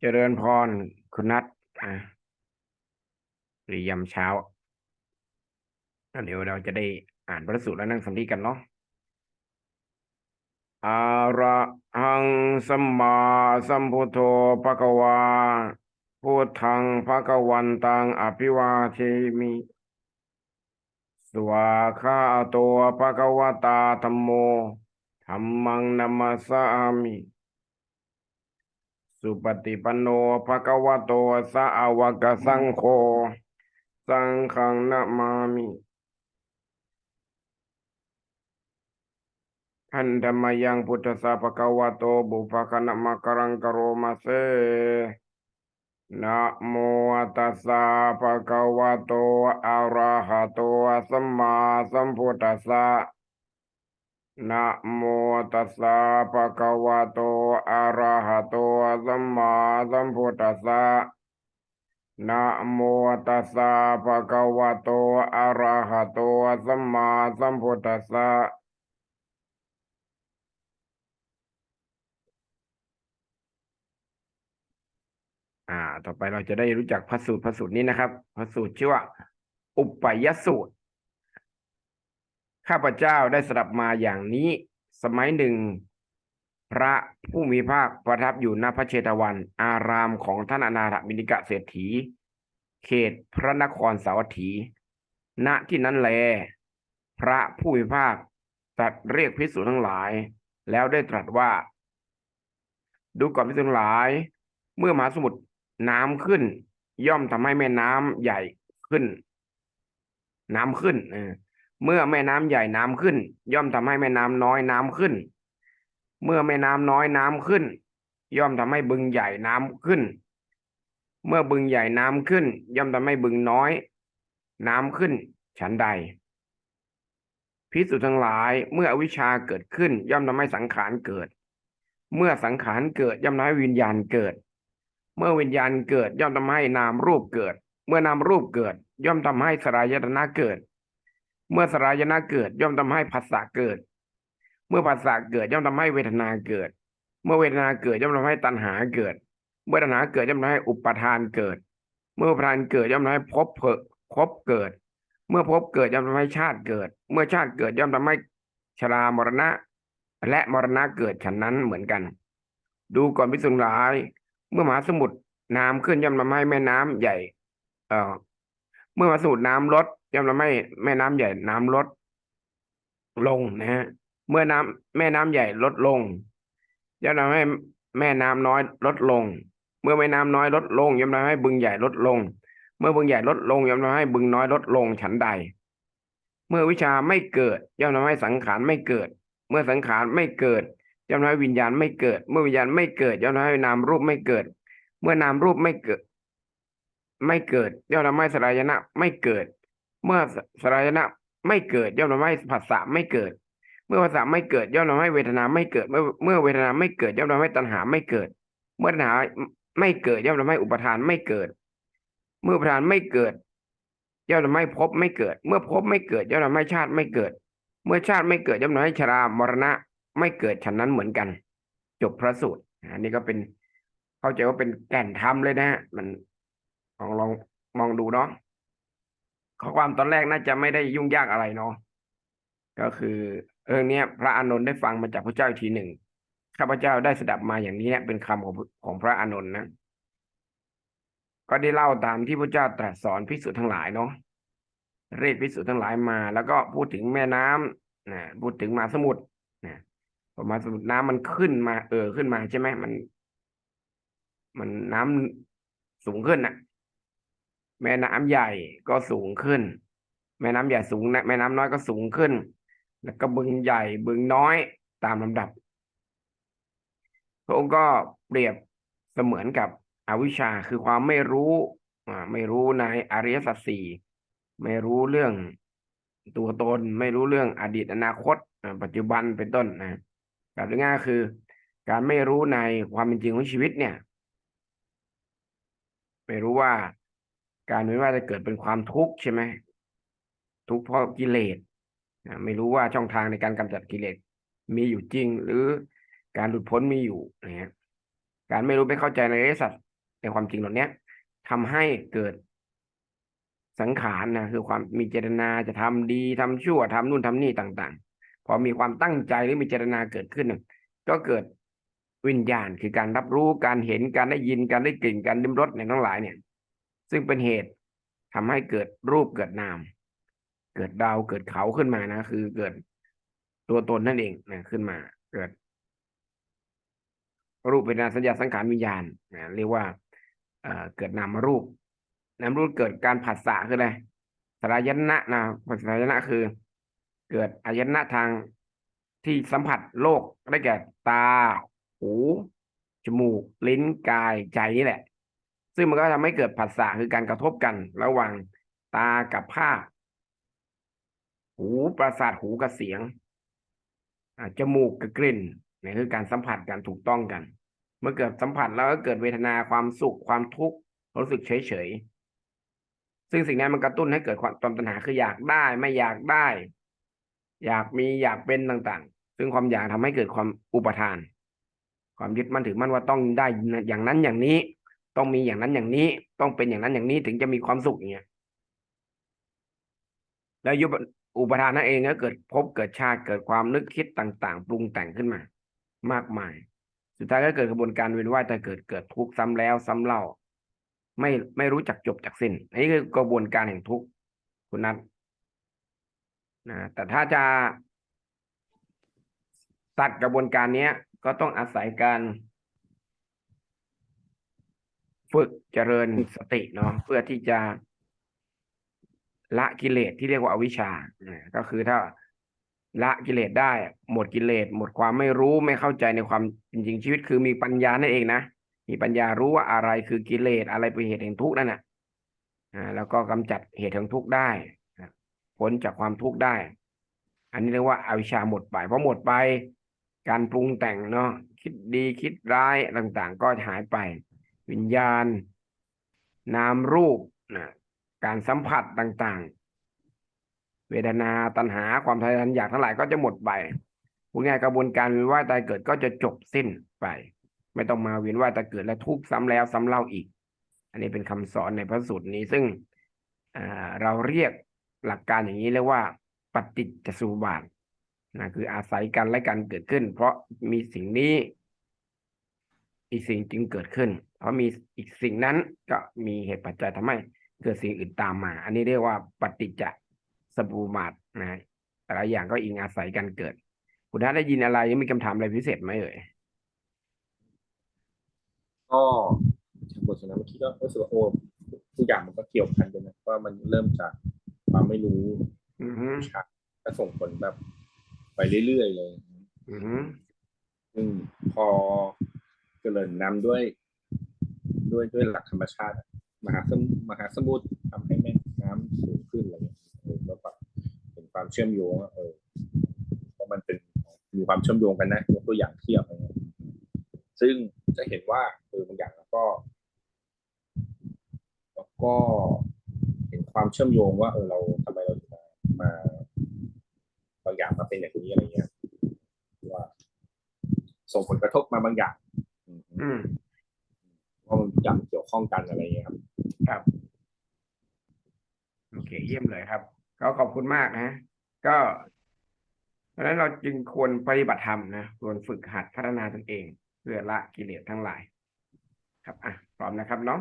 เจริญพรคุณนัทอะหรือยามเช้า เดี๋ยวเราจะได้อ่านพระสูตรและนั่งสมาธิกันเนาะอะระหังสัมมาสัมพุทโธภะคะวาพุทธังภะคะวันตังอภิวาเทมิสวาคาโตภะคะวตาธัมโมธัมมังนัมมัสสามิ สุปฏิปันโนภะคะวะโตสาวกสังโฆสังฆังนะมามิพันธมยังพุทธสสะภะคะวะโตบุพคะนะมะกะรังกะโรมาเซนะโมตัสสะภะคะวะโตอะระหะโตสัมมาสัมพุทธัสสะ นะโมตัสสะภะคะวะโต อะระหะโต สัมมาสัมพุทธัสสะนะโมตัสสะภะคะวะโต อะระหะโต สัมมาสัมพุทธัสสะอ่า ต่อไปเราจะได้รู้จักพระสูตรพระสูตรนี้นะครับ พระสูตรชื่อว่า อุปยสูตร ข้าพเจ้าได้สดับมาอย่างนี้ สมัยหนึ่ง พระผู้มีภาคประทับอยู่ณพระเชตวัน อารามของท่านอนาถบิณฑิกะเศรษฐี เขตพระนครสาวัตถี ณที่นั้นแล พระผู้มีภาคตรัสเรียกภิกษุทั้งหลาย แล้วได้ตรัสว่า ดูก่อนภิกษุทั้งหลาย เมื่อมหาสมุทรน้ำขึ้น ย่อมทำให้แม่น้ำใหญ่ขึ้น น้ำขึ้นเออ เมื่อแม่น้ำใหญ่น้ำขึ้น ย่อมทำให้แม่น้ำน้อยน้ำขึ้น เมื่อแม่น้ำน้อยน้ำขึ้น ย่อมทำให้บึงใหญ่น้ำขึ้น เมื่อบึงใหญ่น้ำขึ้น ย่อมทำให้บึงน้อย น้ำขึ้น ฉันใดพิสุทั้งหลายเมื่ออวิชชาเกิดขึ้น ย่อมทำให้สังขารเกิด เมื่อสังขารเกิดย่อมทำให้วิญญาณเกิด เมื่อวิญญาณเกิดย่อมทำให้นามรูปเกิด เมื่อนามรูปเกิด ย่อมทำให้สลายตนะเกิด เมื่อสลายนะเกิดย่อมทำให้ผัสสะเกิด เมื่อผัสสะเกิดย่อมทำให้เวทนาเกิด เมื่อเวทนาเกิดย่อมทำให้ตัณหาเกิด เมื่อตัณหาเกิดย่อมทำให้อุปทานเกิด เมื่ออุปทานเกิดย่อมทำให้ภพเผภพเกิด เมื่อภพเกิดย่อมทำให้ชาติเกิด เมื่อชาติเกิดย่อมทำให้ชรามรณะ และมรณะเกิดฉันนั้นเหมือนกัน ดูก่อนพิสุหลาย เมื่อมหาสมุทรน้ำขึ้นย่อมทำให้แม่น้ำใหญ่ เอ่อเมื่อมหาสมุทรน้ำลด ย่อมทำให้แม่น้ำใหญ่น้ำลดลงนะฮะเมื่อน้ำแม่น้ำใหญ่ลดลงย่อมทำให้แม่น้ำน้อยลดลง เมื่อแม่น้ำน้อยลดลงย่อมทำให้บึงใหญ่ลดลง เมื่อบึงใหญ่ลดลงย่อมทำให้บึงน้อยลดลงฉันใด เมื่อวิชาไม่เกิด ย่อมทำให้สังขารไม่เกิด เมื่อสังขารไม่เกิดย่อมทำให้วิญญาณไม่เกิด เมื่อวิญญาณไม่เกิดย่อมทำให้นามรูปไม่เกิด เมื่อนามรูปไม่เกิด ไม่เกิดย่อมทำให้สลายนะไม่เกิด เมื่อสลายนะไม่เกิดย่อมทำให้ผัสสะไม่เกิด เมื่อภาษาไม่เกิดย่อมทำให้เวทนาไม่เกิด เมื่อเมื่อเวทนาไม่เกิดย่อมทำให้ตัณหาไม่เกิด เมื่อตัณหาไม่เกิดย่อมทำให้อุปทานไม่เกิด เมื่ออุปทานไม่เกิดย่อมทำให้ภพไม่เกิด เมื่อภพไม่เกิดย่อมทำให้ชาติไม่เกิด เมื่อชาติไม่เกิดย่อมทำให้ชรามรณะไม่เกิดฉันนั้นเหมือนกัน จบพระสูตรอันนี้ก็เป็น เข้าใจว่าเป็นแก่นธรรมเลยนะฮะมันลองลองมองดูเนาะ ข้อความตอนแรกน่าจะไม่ได้ยุ่งยากอะไรเนาะก็คือเรื่องนี้พระอานนท์ได้ฟังมาจากพระเจ้าทีหนึ่งข้าพเจ้าได้สดับมาอย่างนี้เนี่ยเป็นคำของของพระอานนท์นะ ก็ได้เล่าตามที่พระเจ้าตรัสสอนพิสุทั้งหลายเนาะเรียกพิสุทั้งหลายมา แล้วก็พูดถึงแม่น้ำนะพูดถึงมหาสมุทรนะพอมหาสมุทรน้ำมันขึ้นมา เออขึ้นมาใช่ไหมมัน มันน้ำสูงขึ้นน่ะ แม่น้ำใหญ่ก็สูงขึ้น แม่น้ำใหญ่สูงแม่น้ำน้อยก็สูงขึ้น แล้วก็บึงใหญ่บึงน้อยตามลำดับ พระองค์ก็เปรียบเสมือนกับอวิชชาคือความไม่รู้ไม่รู้ในอริยสัจสี่ไม่รู้เรื่องตัวตน ไม่รู้เรื่องอดีตอนาคต ปัจจุบันเป็นต้นนะกล่าวง่ายๆคือ การไม่รู้ในความเป็นจริงของชีวิตเนี่ย ไม่รู้ว่า การไม่ว่าจะเกิดเป็นความทุกข์ใช่ไหมทุกข์เพราะกิเลสไม่รู้ว่าช่องทางในการกำจัดกิเลสมีอยู่จริง หรือการหลุดพ้นมีอยู่นะฮะการไม่รู้ไม่เข้าใจในอริยสัจความจริงเหล่านี้ทำให้เกิดสังขารนะคือความมีเจตนาจะทำดีทำชั่วทำนู่นทำนี่ต่าง ๆ พอมีความตั้งใจหรือมีเจตนาเกิดขึ้นก็เกิดวิญญาณคือการรับรู้การเห็นการได้ยินการได้กลิ่นการลิ้มรสในทั้งหลายเนี่ย ซึ่งเป็นเหตุทำให้เกิดรูปเกิดนาม เกิดดาวเกิดเขาขึ้นมานะ คือเกิดตัวตนนั่นเองนะขึ้นมา เกิด รูปเป็นสัญญาสังขารวิญญาณนะเรียกว่าเอ่อเกิดนามรูปนามรูปเกิดการผัสสะคืออะไรสลายนะนะสลายนะคือ เกิดอายนะทางที่สัมผัสโลกได้แก่ตา หู จมูก ลิ้น กาย ใจนี่แหละ ซึ่งมันก็ทำให้เกิดผัสสะคือการกระทบกัน ระหว่างตากับภาพ หูประสาทหูกับเสียงจมูกกับกลิ่นนี่คือการสัมผัสกันถูกต้องกัน เมื่อเกิดสัมผัสแล้วก็เกิดเวทนาความสุขความทุกข์รู้สึกเฉยเฉยซึ่งสิ่งนี้มันกระตุ้นให้เกิดความตอมตัณหาคืออยากได้ไม่อยากได้ อยากมีอยากเป็นต่างๆ ซึ่งความอยากทำให้เกิดความอุปทาน ความยึดมั่นถือมั่นว่าต้องได้อย่างนั้นอย่างนี้ ต้องมีอย่างนั้นอย่างนี้ ต้องเป็นอย่างนั้นอย่างนี้ถึงจะมีความสุขอย่างเงี้ยแล้วยุบอุปทานนั่นเองก็เกิดพบเกิดชาติเกิดความนึกคิดต่างๆ ปรุงแต่งขึ้นมา มากมาย สุดท้ายก็เกิดกระบวนการเวียนว่ายแต่เกิดเกิดทุกข์ซ้ำแล้วซ้ำเล่า ไม่ไม่รู้จักจบจากสิ้นอันนี้คือกระบวนการแห่งทุกข์คุณนัทนะแต่ถ้าจะตัดกระบวนการเนี้ย ก็ต้องอาศัยการ ฝึกเจริญสติเนาะเพื่อที่จะละกิเลสที่เรียกว่าอวิชชาก็คือถ้าละกิเลสได้ หมดกิเลสหมดความไม่รู้ไม่เข้าใจในความจริงชีวิตคือมีปัญญานั่นเองนะมีปัญญารู้ว่าอะไรคือกิเลสอะไรเป็นเหตุแห่งทุกข์นั่นน่ะอ่าแล้วก็กำจัดเหตุแห่งทุกข์ได้พ้นจากความทุกข์ได้ อันนี้เรียกว่าอาวิชชาหมดไปเพราะหมดไป การปรุงแต่งเนาะคิดดีคิดร้ายต่างๆ ก็หายไป วิญญาณ นามรูปนะการสัมผัสต่างๆ เวทนาตัณหาความทะยอทะยานอยากทั้งหลายก็จะหมดไปพูดง่ายกระบวนการเวียนว่ายตายเกิดก็จะจบสิ้นไป ไม่ต้องมาเวียนว่ายตายเกิดและทุกข์ซ้ำแล้วซ้ำเล่าอีก อันนี้เป็นคำสอนในพระสูตรนี้ซึ่งเราเรียกหลักการอย่างนี้เรียกว่า ปฏิจจสุบาทนะคืออาศัยกันและกันเกิดขึ้น เพราะมีสิ่งนี้ อีกสิ่งจึงเกิดขึ้น เพราะมีอีกสิ่งนั้นก็มีเหตุปัจจัยทำให้เกิดสิ่งอื่นตามมา อันนี้เรียกว่าปฏิจจสมุปบาทนะแต่ละอย่างก็อิงอาศัยกันเกิด คุณท่านได้ยินอะไรยังมีคำถามอะไรพิเศษไหมเอ่ยก็จากบทสนทนาเมื่อกี้ก็รู้สึกว่าโอ้ทุกอย่างมันก็เกี่ยวพันกันนะว่ามันเริ่มจากความไม่รู้อือฮึชาก็ส่งผลแบบ ไปเรื่อยๆเลย อือฮึซึ่งพอเจริญนำด้วย ด้วยด้วยหลักธรรมชาติ มหาสมุทรมหาสมุทรทำให้แม่น้ำสูงขึ้นอะไรเงี้ยเออแล้วแบบเห็นความเชื่อมโยงว่าเออเพราะมันเป็นมีความเชื่อมโยงกันนะยกตัวอย่างเทียบอะไรเงี้ยซึ่งจะเห็นว่าเออบางอย่างแล้วก็ แล้วก็เห็นความเชื่อมโยงว่าเออเราทำไมเราถึงมามาบางอย่างมาเป็นอย่างนี้อะไรเงี้ยว่าส่งผลกระทบมาบางอย่าง อืมอืมว่ามันอย่างเกี่ยวข้องกันอะไรเงี้ยครับ ครับ โอเค เยี่ยมเลยครับ ก็ขอบคุณมากนะ ก็เพราะฉะนั้นเราจึงควรปฏิบัติธรรมนะควรฝึกหัดพัฒนาตนเอง เพื่อละกิเลสทั้งหลาย ครับ อะ พร้อมนะครับเนาะ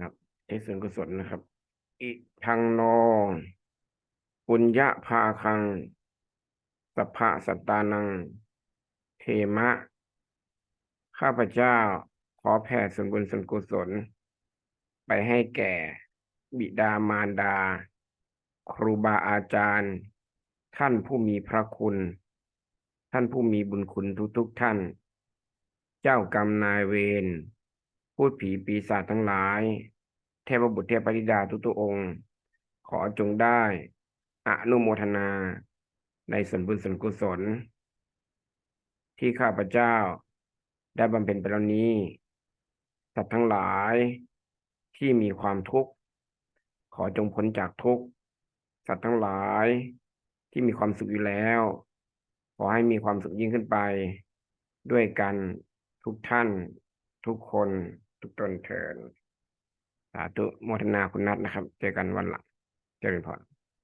ครับใช้ส่วนกุศลนะครับ อิทังโนปุญญาภาคังสัพพะสัตตานัง เทมะ ข้าพเจ้าขอแผ่ส่วนบุญส่วนกุศล ไปให้แก่ บิดามารดา ครูบาอาจารย์ ท่านผู้มีพระคุณ ท่านผู้มีบุญคุณทุกๆท่าน เจ้ากรรมนายเวรพูดผีปีศาจทั้งหลาย เทพบุตรเทพธิดาทุกๆองค์ ขอจงได้อนุโมทนา ในส่วนบุญส่วนกุศล ที่ข้าพเจ้า ได้บำเพ็ญไปแล้วนี้สัตว์ทั้งหลายที่มีความทุกข์ ขอจงพ้นจากทุกข์ สัตว์ทั้งหลายที่มีความสุขอยู่แล้ว ขอให้มีความสุขยิ่งขึ้นไป ด้วยกันทุกท่าน ทุกคนทุกตนเทินสาธุโมทนาคุณนัทนะครับ เจอกันวันหลัง เจริญพร